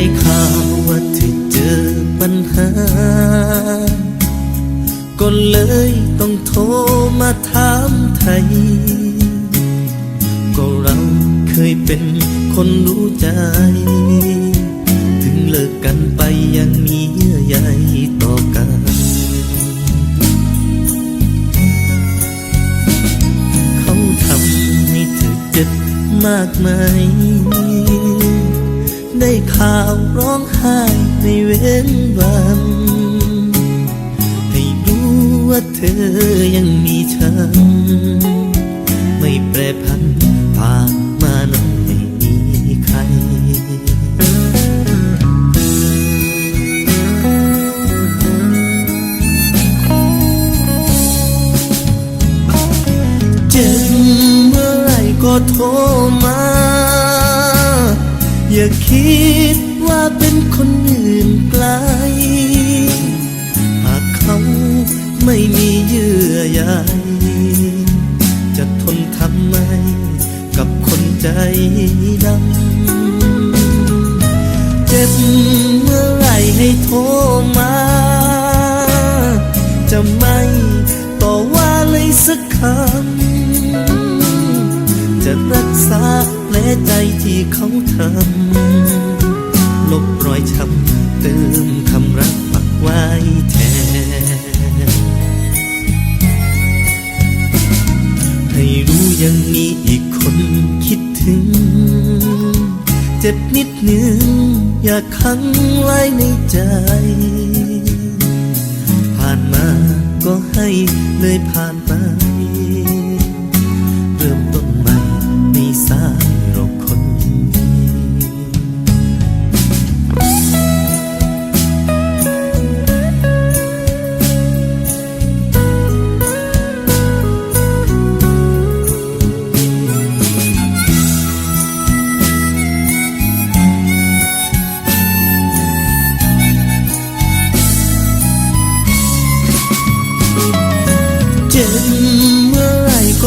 ได้ข่าวว่าเธอเจอปัญหา ก็เลยต้องโทรมาถามไทย ก็เราเคยเป็นคนรู้ใจ ถึงเลิกกันไปยังมีเยื่อใยต่อกันเขาทำให้เธอเจ็บมากไหม ได้ข่าวร้องไห้ในเว้นวัน ให้รู้ว่าเธอยังมีฉัน ไม่แปรพันผ่านมานั้นไม่มีใครเจ็บเมื่อไรก็โทร อย่าคิดว่าเป็นคนอื่นไกล หากเขาไม่มีเยื่อใยจะทนทำไมกับคนใจดำ เจ็บเมื่อไรให้โทรมา แผลใจที่เขาทำลบรอยช้ำเติมคำรักปักไว้แทน ให้รู้ยังมีอีกคนคิดถึง เจ็บนิดหนึ่งอยากขังไว้ในใจ ผ่านมาก็ให้เลยผ่านไป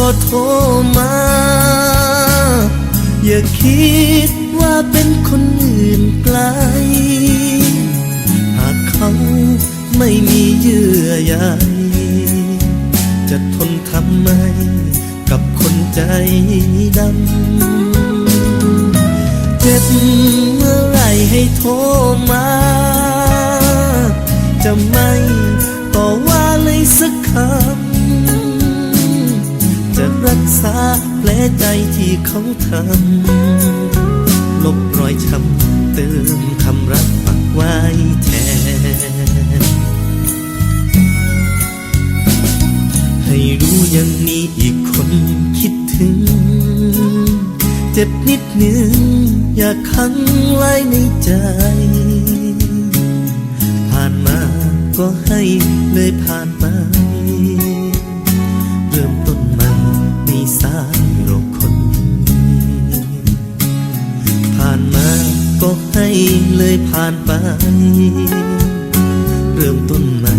ก็โทรมา อย่าคิดว่าเป็นคนอื่นไกล หากเขาไม่มีเยื่อใยจะทนทำไมกับคนใจดำ เจ็บเมื่อไรให้โทรมา ษาแผลใจที่เขาทำลบรอยช้ำเติมคำรักปักไว้แทน ให้รู้ยังมีอีกคนคิดถึง เจ็บนิดหนึ่งอยากขังไว้ในใจ ผ่านมาก็ให้เลยผ่านไป เลยผ่านไป เริ่มต้นใหม่